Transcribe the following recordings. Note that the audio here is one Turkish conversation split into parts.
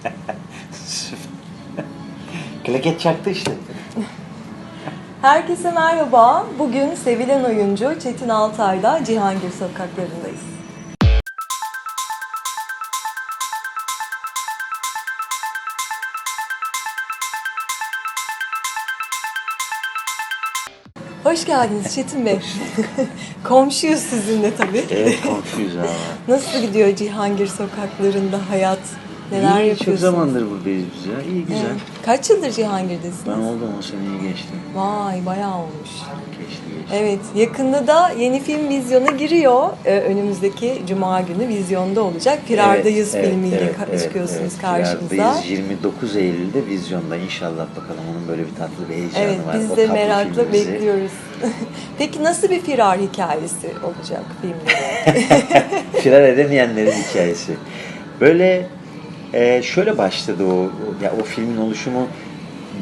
Klaket çaktı işte. Herkese merhaba. Bugün sevilen oyuncu Çetin Altay'la Cihangir sokaklarındayız. Hoş geldiniz Çetin Bey. Komşuyuz sizinle tabii. Evet komşuyuz abi. Nasıl gidiyor Cihangir sokaklarında hayat? Neler İyi, yapıyorsunuz? Çok zamandır buradayız biz ya. İyi güzel. Evet. Kaç yıldır Cihangir'desiniz? Ben oldum o seneyi geçtim. Vay bayağı olmuş. Geçti geçti. Evet, yakında da yeni film vizyona giriyor. Ee, önümüzdeki Cuma günü vizyonda olacak. Firardayız Evet, filmiyle evet, ka- evet, çıkıyorsunuz evet. karşımıza. Firardayız 29 Eylül'de vizyonda inşallah bakalım onun böyle bir tatlı bir heyecanı Evet, var. biz O de tatlı merakla filmimizi. bekliyoruz. Peki nasıl bir firar hikayesi olacak filmde? Firar edemeyenlerin hikayesi. Böyle e, şöyle başladı o, o- ya o filmin oluşumu.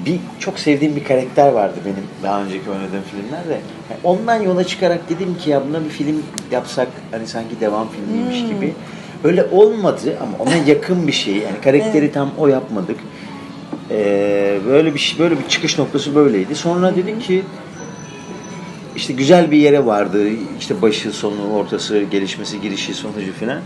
Bir çok sevdiğim bir karakter vardı benim daha önceki oynadığım filmlerde. Yani ondan yola çıkarak dedim ki ya buna bir film yapsak hani sanki devam filmiymiş Hmm. gibi. Öyle olmadı ama ona yakın bir şey. Yani karakteri tam o yapmadık. Ee, böyle bir şey, böyle bir çıkış noktası böyleydi. Sonra dedim ki işte güzel bir yere vardı. İşte başı, sonu, ortası, gelişmesi, girişi, sonucu filan.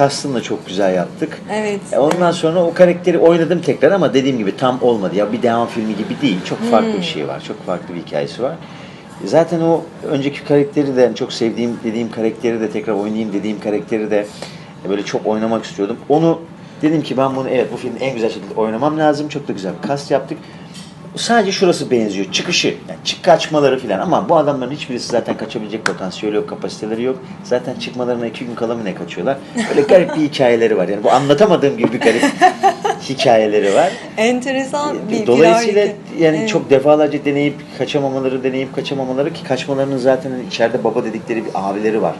Kastını da çok güzel yaptık. evet. E ondan sonra o karakteri oynadım tekrar ama dediğim gibi tam olmadı. Ya bir devam filmi gibi değil. Çok farklı bir şey var. Çok farklı bir hikayesi var. Zaten o önceki karakteri de çok sevdiğim dediğim karakteri de tekrar oynayayım dediğim karakteri de böyle çok oynamak istiyordum. Onu dedim ki ben bunu evet bu filmi en güzel şekilde oynamam lazım. Çok da güzel bir kast yaptık. Sadece şurası benziyor. Çıkışı. Yani çık kaçmaları filan. Ama bu adamların hiçbirisi zaten kaçabilecek potansiyeli yok, kapasiteleri yok. Zaten çıkmalarına iki gün kala mı ne kaçıyorlar. Böyle garip bir hikayeleri var. Yani bu anlatamadığım gibi bir garip hikayeleri var. Enteresan bir Dolayısıyla hikaye- yani Evet. çok defalarca deneyip kaçamamaları, deneyip kaçamamaları ki kaçmalarının zaten içeride baba dedikleri bir abileri var.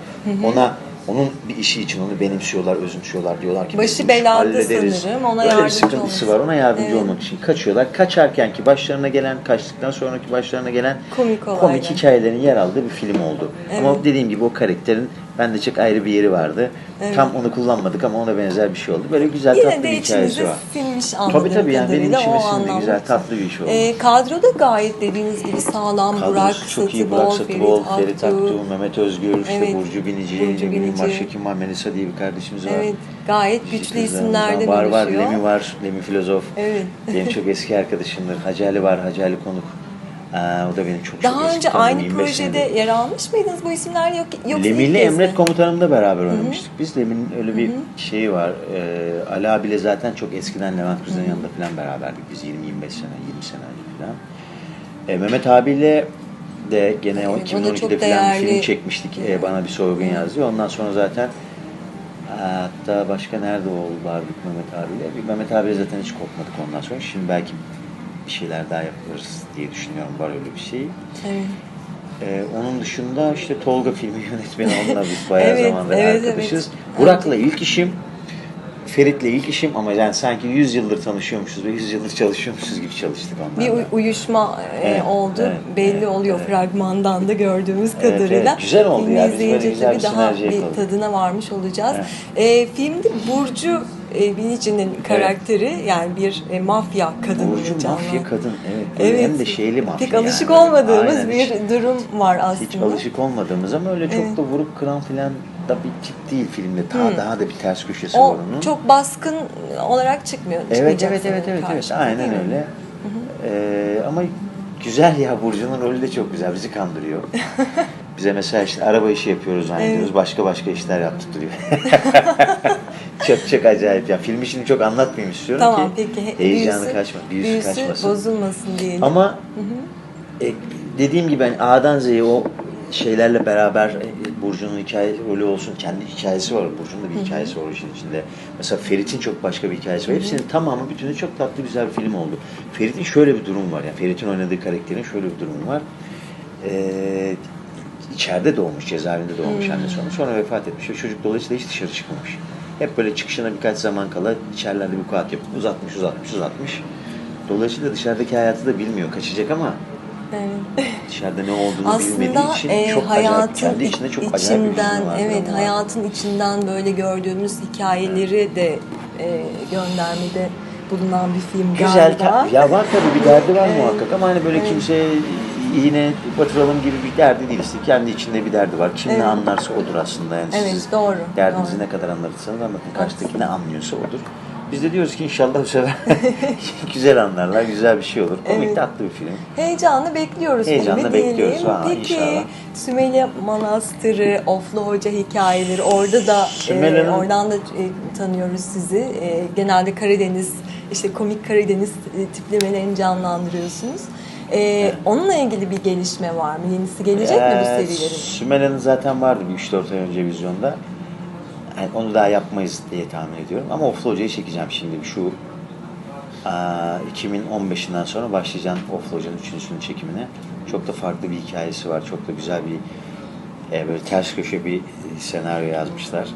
Ona onun bir işi için onu benimsiyorlar, özümsüyorlar diyorlar ki Başı belada sanırım, ona Öyle bir sıkıntısı olması. var. Ona yardımcı Evet. olmak için kaçıyorlar. Kaçarken ki başlarına gelen, kaçtıktan sonraki başlarına gelen Komik komik hikayelerin yer aldığı bir film oldu. Ama Evet. dediğim gibi o karakterin bende çok ayrı bir yeri vardı. Evet. Tam onu kullanmadık ama ona benzer bir şey oldu. Böyle güzel tatlı Yine bir de hikayesi var. anladığım Tabii tabii yani benim içime sindi. Güzel tatlı bir iş oldu. Ee, kadroda gayet dediğiniz gibi sağlam Burak Kadrosu çok iyi. Burak Satıbol, Ferit Aktuğ, Mehmet Özgür, işte Evet. Burcu Binici, Burcu Binici. kim var? Melisa diye bir kardeşimiz var. Evet, gayet İşte güçlü isimlerden var. Var var. Lemi var, Lemi Filozof. Evet. Benim çok eski arkadaşımdır. Hacı Ali var, Hacı Ali Konuk. Aa, o da benim çok çok Daha eski önce aynı 25 projede senedir. yer almış mıydınız bu isimler yok yoksa Lemi ilk ile kez mi? Emret Komutanım'da beraber oynamıştık. Biz Lemi'nin öyle bir şeyi var. Ee, Ali abiyle zaten çok eskiden Levent Kız'ın yanında falan beraberdik. Biz 20-25 sene, 20 sene önce falan. Ee, Mehmet abiyle de gene o Evet, o da çok 2012'de falan bir film çekmiştik. Ee, bana bir soygun yazdı. Ondan sonra zaten hatta başka nerede oldulardık Mehmet abiyle? Bir Mehmet abiyle zaten hiç kopmadık ondan sonra. Şimdi belki bir şeyler daha yaparız diye düşünüyorum. Var öyle bir şey. Evet. Ee, onun dışında işte Tolga filmi yönetmeni onunla biz bayağı Evet, zamandır evet, arkadaşız. evet. Burak'la ilk işim, Ferit'le ilk işim ama yani sanki 100 yıldır tanışıyormuşuz ve 100 yıldır çalışıyormuşuz gibi çalıştık Bir onlarla. uy- uyuşma e, Evet, oldu. evet, Belli evet, oluyor evet. fragmandan da gördüğümüz Evet, kadarıyla. evet. Güzel oldu Filmi ya. İzleyince tabii bir daha bir tadına varmış olacağız. Evet. E, filmde Burcu e, Binici'nin karakteri yani bir e, mafya kadını Burcu mafya kadın evet. Evet. Hem de şeyli mafya Pek alışık yani. olmadığımız Aynen, bir durum var aslında. Hiç alışık olmadığımız ama öyle çok Evet. da vurup kıran filan da bir tip değil filmde. Daha, daha da bir ters köşesi O var onun. çok baskın olarak çıkmıyor. Evet evet evet evet evet aynen öyle. Ee, ama güzel ya Burcu'nun rolü de çok güzel bizi kandırıyor. Bize mesela işte araba işi yapıyoruz zannediyoruz. Evet. Başka başka işler yaptırıyor. çok çok acayip ya. Film işini çok anlatmayayım istiyorum Tamam ki peki. heyecanı büyüsü- kaçma, büyüsü, büyüsü kaçmasın. bozulmasın diyelim. Ama e, dediğim gibi ben A'dan Z'ye o şeylerle beraber e, Burcu'nun hikaye rolü olsun. Kendi hikayesi var. Burcu'nun da bir hikayesi var işin içinde. Mesela Ferit'in çok başka bir hikayesi var. Hepsinin tamamı bütünü çok tatlı güzel bir film oldu. Ferit'in şöyle bir durum var. Yani Ferit'in oynadığı karakterin şöyle bir durumu var. Ee, içeride doğmuş, cezaevinde doğmuş annesi onu. Sonra vefat etmiş. ve çocuk dolayısıyla hiç dışarı çıkmamış. Hep böyle çıkışına birkaç zaman kala içerilerde bir kuat yapıp uzatmış, uzatmış, uzatmış. Dolayısıyla dışarıdaki hayatı da bilmiyor. Kaçacak ama Evet. dışarıda ne olduğunu bilmediği Aslında için e, çok acayip, hayatın kendi içinde çok acayip bir içinden, var, evet var. hayatın içinden böyle gördüğümüz hikayeleri de e, göndermede bulunan bir film Güzel. galiba. ta- ya var tabii bir derdi var Evet. muhakkak ama hani böyle Evet. kimseye iğne batıralım gibi bir derdi değil işte. Kendi içinde bir derdi var. Kim Evet. ne anlarsa odur aslında. Yani Evet, siz doğru, derdinizi doğru. ne kadar anlatırsanız anlatın. Karşıdaki ne anlıyorsa odur. Biz de diyoruz ki inşallah bu sefer güzel anlarlar, güzel bir şey olur. Komik Evet. tatlı bir film. Heyecanla bekliyoruz Heyecanla filmi bekliyoruz. Ha, Peki inşallah. Sümele Manastırı, Oflu Hoca hikayeleri orada da e, Sümele'nin- oradan da e, tanıyoruz sizi. E, genelde Karadeniz işte komik Karadeniz e, tiplemelerini canlandırıyorsunuz. E, Onunla ilgili bir gelişme var mı? Yenisi gelecek mi bu Ee, serilerin? Sümele'nin zaten vardı bir 3-4 ay önce vizyonda. Yani onu daha yapmayız diye tahmin ediyorum. Ama Oflu Hoca'yı çekeceğim şimdi. Şu aa, 2015'inden sonra başlayacağım Oflu Hoca'nın üçüncüsünün çekimine. Çok da farklı bir hikayesi var. Çok da güzel bir e, böyle ters köşe bir senaryo yazmışlar.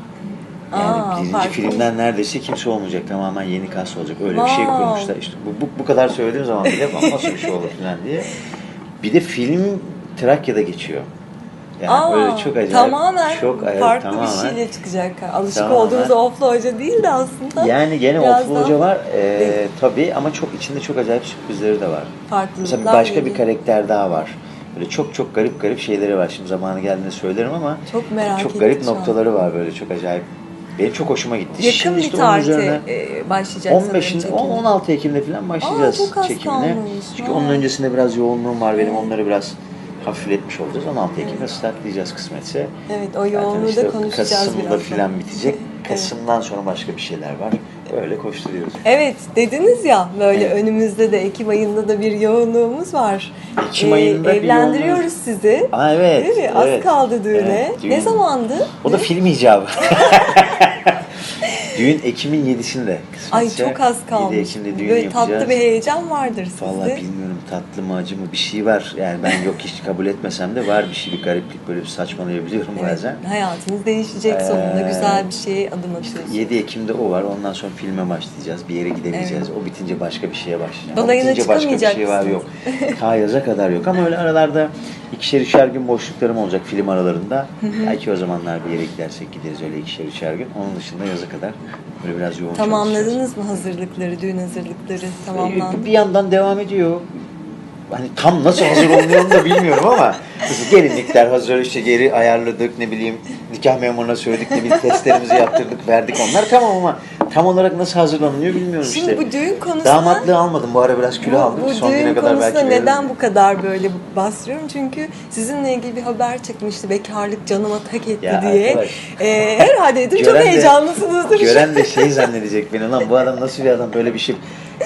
Yani Aa, birinci farklı. filmden neredeyse kimse olmayacak. Tamamen yeni kas olacak. Öyle bir şey Wow. kurmuşlar. İşte bu, bu, bu kadar söylediğim zaman bile "Lan nasıl bir şey olur falan diye. Bir de film Trakya'da geçiyor. Yani Aa, böyle çok acayip. tamamen çok acayip, farklı tamamen. bir şeyle çıkacak. Alışık Tamamen. olduğumuz Oflu Hoca değil de aslında. Yani gene Oflu Hoca var Değil. tabii ama çok içinde çok acayip sürprizleri de var. Farklılıklar Mesela başka bir karakter daha var. Böyle çok çok garip garip şeyleri var. Şimdi zamanı geldiğinde söylerim ama Çok merak çok garip an. noktaları var böyle çok acayip. Benim çok hoşuma gitti. Yakın Şimdi bir işte tarihte e, başlayacak sanırım 15'inde, çekimi. 16 Ekim'de falan başlayacağız Aa, çok az çekimine. kalmış. Çünkü Vay. onun öncesinde biraz yoğunluğum var benim. Evet. Onları biraz hafifletmiş olacağız. 16 Ekim'de startlayacağız kısmetse. Evet o yoğunluğu işte da konuşacağız Kasım'da birazdan. filan bitecek. Evet. Kasım'dan sonra başka bir şeyler var. Böyle koşturuyoruz. Evet dediniz ya böyle Evet. önümüzde de Ekim ayında da bir yoğunluğumuz var. Ekim ayında bir Evlendiriyoruz sizi. Aa, evet. Değil mi? Az evet. kaldı düğüne. Evet, düğün. Ne zamandı? O da film icabı. düğün Ekim'in 7'sinde. Ay çok az 7 kalmış. Ekim'de düğün Böyle yapacağız. tatlı bir heyecan vardır sizde. Vallahi bilmiyorum tatlı mı acı mı bir şey var. Yani ben yok hiç kabul etmesem de var bir şey bir gariplik böyle bir saçmalayabiliyorum Evet, bazen. hayatınız değişecek sonunda. Ee, Güzel bir şeye adım atıyorsunuz. 7 Ekim'de o var. Ondan sonra filme başlayacağız. Bir yere gidebileceğiz. O bitince başka bir şeye başlayacağız. Balayına o bitince başka bir şey var yok. Ta yaza kadar yok ama öyle aralarda ikişer üçer gün boşluklarım olacak film aralarında. Belki o zamanlar bir yere gidersek gideriz öyle ikişer üçer gün. Onun dışında yaza kadar böyle biraz yoğun. Tamamladınız mı hazırlıkları, düğün hazırlıkları tamamlandı? Ee, Bir yandan devam ediyor. Hani tam nasıl hazır olunuyor onu da bilmiyorum ama işte gelinlikler hazır işte geri ayarladık ne bileyim nikah memuruna söyledik ne bileyim testlerimizi yaptırdık verdik. Onlar tamam ama tam olarak nasıl hazırlanılıyor bilmiyorum Şimdi işte. bu düğün konusuna... Damatlığı almadım bu ara biraz kilo Bu, aldık bu son düğün güne kadar konusuna belki neden veririm. bu kadar böyle bastırıyorum? Çünkü sizinle ilgili bir haber çıkmıştı. Bekarlık canıma tak etti Ya diye. arkadaş. Ee, herhalde dedim çok de- heyecanlısınızdır. Gören de şey zannedecek beni lan bu adam nasıl bir adam böyle bir şey.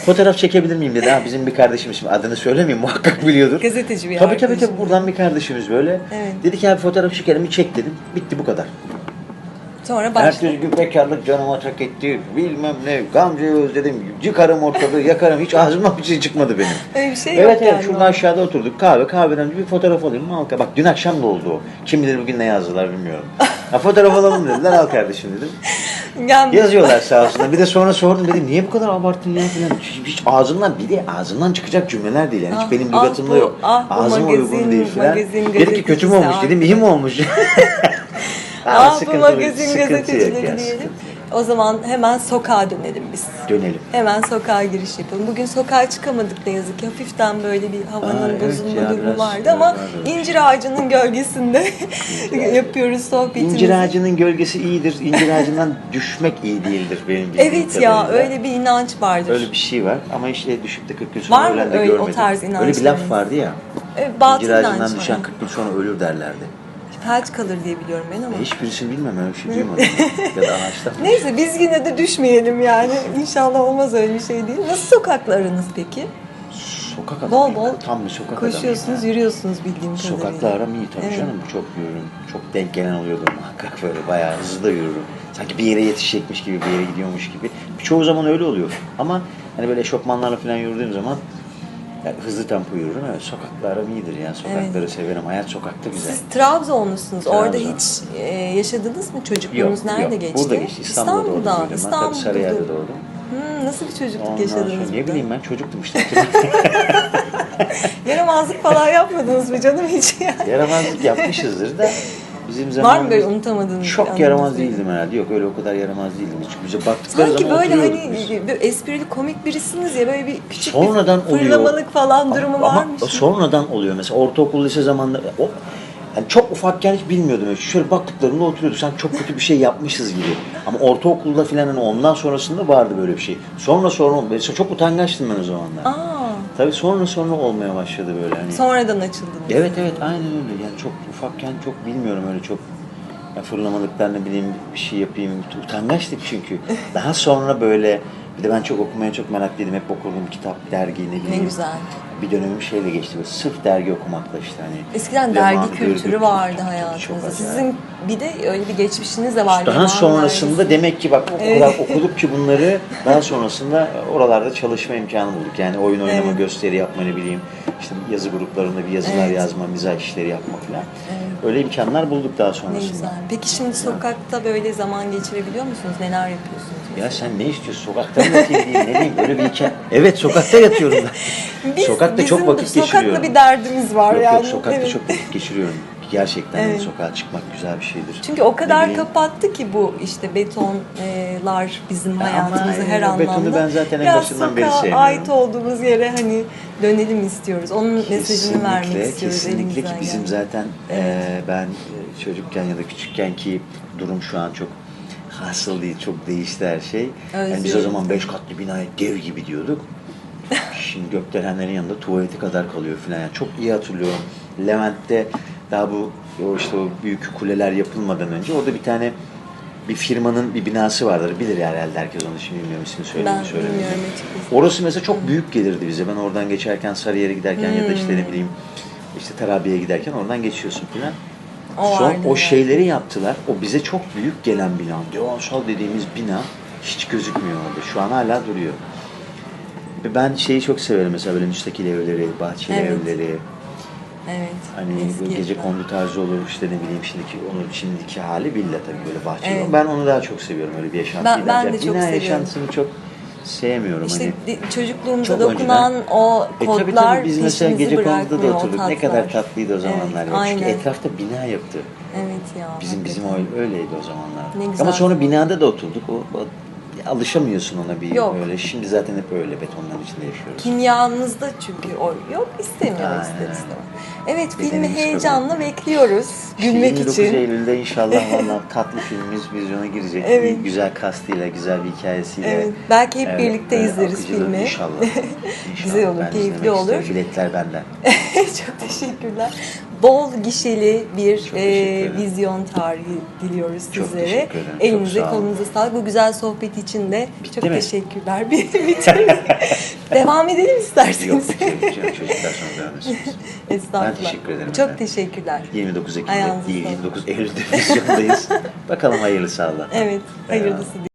Fotoğraf çekebilir miyim dedi. Ha, bizim bir kardeşimiz şimdi adını söylemeyeyim muhakkak biliyordur. Gazeteci bir Tabii tabii tabii buradan bir kardeşimiz böyle. Evet. Dedi ki abi fotoğraf çekelim bir çek dedim. Bitti bu kadar. Sonra başka. Ertesi gün bekarlık canıma tak etti. Bilmem ne. Gamze'yi özledim. Yıkarım ortalığı yakarım. Hiç ağzımdan bir şey çıkmadı benim. Öyle bir şey evet yok evet yani. şurada aşağıda oturduk. Kahve kahveden bir fotoğraf alayım? Al. Bak dün akşam da oldu o. Kim bilir bugün ne yazdılar bilmiyorum. Ha, fotoğraf alalım dediler. Al kardeşim dedim. Yani- Yazıyorlar sağ olsunlar. Bir de sonra sordum dedim niye bu kadar abarttın ya falan. Hiç, hiç ağzımdan bir de ağzımdan çıkacak cümleler değil yani. Hiç Ah, benim ah lügatımda bu- yok. ah bu Ağzıma magazin, uygun değil falan. Dedi ki kötü mü olmuş dedim iyi mi olmuş? Bu sıkıntı- magazin sıkıntı yok gazetecileri ya, diyelim. sıkıntı yok. O zaman hemen sokağa dönelim biz. Dönelim. Hemen sokağa giriş yapalım. Bugün sokağa çıkamadık ne yazık ki. Hafiften böyle bir havanın evet bozulma ya, durumu biraz- vardı ama öyle. incir ağacının gölgesinde yapıyoruz sohbetimizi. İncir ağacının gölgesi iyidir. İncir ağacından düşmek iyi değildir benim bildiğim Evet ya kadarıyla. öyle bir inanç vardır. Öyle bir şey var ama işte düşüp de 40 gün sonra Var mı ölen de öyle o görmedim. tarz Öyle bir laf vardı ya. Evet, batıl İncir ağacından inanç var. düşen 40 gün sonra ölür derlerdi. Felç kalır diye biliyorum ben ama. E, hiçbirisini bilmem öyle bir şey duymadım. ya da ağaçtan. Neyse biz yine de düşmeyelim yani. İnşallah olmaz öyle bir şey değil. Nasıl sokaklarınız peki? Sokak adamı. Bol bol Tam bir sokak Koşuyorsunuz, ya. yürüyorsunuz bildiğim kadarıyla. Sokakla aram iyi tabii Evet. canım. Çok yürürüm. Çok denk gelen oluyordu muhakkak böyle. Bayağı hızlı da yürürüm. Sanki bir yere yetişecekmiş gibi, bir yere gidiyormuş gibi. Çoğu zaman öyle oluyor. Ama hani böyle eşofmanlarla falan yürüdüğüm zaman yani hızlı tempo yürürüm. Evet sokakla aram iyidir ya. Sokakları severim. Hayat sokakta güzel. Siz Trabzonlusunuz. Orada Trabzon. hiç e, yaşadınız mı? Çocukluğunuz nerede yok. geçti? Burada geçti. İstanbul'da, doğdum. İstanbul'da. büyüdüm ben. Tabii İstanbul'da. Sarıyer'de doğdum. Hmm, nasıl bir çocukluk Ondan yaşadınız sonra ne bileyim ben çocuktum işte. Yaramazlık falan yapmadınız mı canım hiç yani? Yaramazlık yapmışızdır da Bizim Var zamanımız mı böyle unutamadığınız? bir çok yaramaz değildim herhalde. Yok öyle o kadar yaramaz değildim. Hiç bize baktıkları Sanki zaman böyle hani biz. böyle esprili komik birisiniz ya böyle bir küçük Sonradan bir oluyor. fırlamalık falan Ama- durumu ama varmış. sonradan oluyor mesela ortaokul lise zamanında o yani çok ufakken hiç bilmiyordum. öyle. Şöyle baktıklarında oturuyorduk. Sanki çok kötü bir şey yapmışız gibi. Ama ortaokulda filan hani ondan sonrasında vardı böyle bir şey. Sonra sonra mesela çok utangaçtım ben o zamanlar. Aa, Tabii sonra sonra olmaya başladı böyle hani. sonradan açıldınız. Evet evet aynen öyle. Yani çok ufakken çok bilmiyorum öyle çok ya fırlamalıklar ne bileyim bir şey yapayım. Utangaçtık çünkü. Daha sonra böyle bir de ben çok okumaya çok meraklıydım. Hep okurdum kitap, dergi ne bileyim. Ne güzel. Bir dönemim şeyle geçti. Böyle sırf dergi okumakla işte hani. Eskiden Leman, dergi kültürü vardı hayatınızda. Sizin bir de öyle bir geçmişiniz de var. Daha sonrasında dergisi. demek ki bak o Evet. kadar okuduk ki bunları daha sonrasında oralarda çalışma imkanı bulduk. Yani oyun oynama, Evet. gösteri yapma ne bileyim işte yazı gruplarında bir yazılar Evet. yazma, mizah işleri yapma falan. Evet. Öyle imkanlar bulduk daha Ne sonrasında. güzel. Peki şimdi sokakta böyle zaman geçirebiliyor musunuz? Neler yapıyorsunuz? Ya sen ne istiyorsun? Sokakta mı yatayım diyeyim? Ne diyeyim? Öyle bir hikaye. Evet sokakta yatıyorum ben. Biz- sokakta çok vakit Sokakla geçiriyorum. bir derdimiz var yok yani. yok sokakta Evet. çok vakit geçiriyorum. Gerçekten Evet. sokağa çıkmak güzel bir şeydir. Çünkü o kadar kapattı ki bu işte betonlar bizim Ama hayatımızı her yani betonu anlamda. ben zaten en başından beri sevmiyorum. ait olduğumuz yere hani dönelim istiyoruz. Onun mesajını Kesinlikle, vermek istiyoruz kesinlikle ki bizim geldiğince. zaten Evet. e, ben çocukken ya da küçükken ki durum şu an çok hasıl değil, çok değişti her şey. Yani biz o zaman beş katlı binaya dev gibi diyorduk. Şimdi gökdelenlerin yanında tuvaleti kadar kalıyor falan. Yani çok iyi hatırlıyorum. Levent'te daha bu o işte o büyük kuleler yapılmadan önce orada bir tane bir firmanın bir binası vardır. Bilir yani herhalde herkes onu şimdi bilmiyorum ismini söyleyeyim Ben mi söylemeyeyim. bilmiyorum açıkçası. Orası mesela çok büyük gelirdi bize. Ben oradan geçerken Sarıyer'e giderken ya da işte Hmm. ne bileyim işte Tarabya'ya giderken oradan geçiyorsun filan. O Son o şeyleri yaptılar. O bize çok büyük gelen bina. Devansal dediğimiz bina hiç gözükmüyor orada. Şu an hala duruyor. Ben şeyi çok severim mesela böyle müstakil evleri, bahçeli Evet. evleri. Evet. Hani eski gece kondu tarzı olur işte ne bileyim şimdiki onun şimdiki hali villa tabii böyle bahçeli. Evet. Ben onu daha çok seviyorum öyle bir yaşantıyı. Ben- ben de bence. çok Bina seviyorum. yaşantısını çok sevmiyorum. İşte hani. çocukluğumuza dokunan o E kodlar tabii tabii biz mesela gece konuda da o oturduk. Ne kadar tatlıydı o zamanlar. Evet, aynen. Çünkü etrafta bina yoktu. Evet ya. Bizim bizim hakikaten. öyle- öyleydi o zamanlar. Ama sonra binada da oturduk. O, o- alışamıyorsun ona bir Yok. öyle. Şimdi zaten hep öyle betonların içinde yaşıyoruz. Kimyanızda çünkü o yok istemiyor Aynen, ister istemez. Evet filmi heyecanla bekliyoruz. İşte Gülmek 29 için. Eylül'de inşallah valla tatlı filmimiz vizyona girecek. Evet. İyi, güzel kastıyla, güzel bir hikayesiyle. Evet, belki hep birlikte evet, izleriz filmi. İnşallah. İnşallah. Güzel olur, Ben keyifli izlemek isterim. olur. Biletler benden. Çok teşekkürler. Bol gişeli bir Çok e, vizyon tarihi diliyoruz Çok sizlere. çok Elinize kolunuza sağlık. Bu güzel sohbet için de Bitti çok mi? teşekkürler. Devam edelim Yok, isterseniz. çocuklar çocuklar sonra devam. Estağfurullah. Ben teşekkür ederim Çok efendim. teşekkürler. 29 Ekim'de değil, sağlık. 29 Eylül'de vizyondayız. Bakalım hayırlısı Allah. Evet, hayırlısı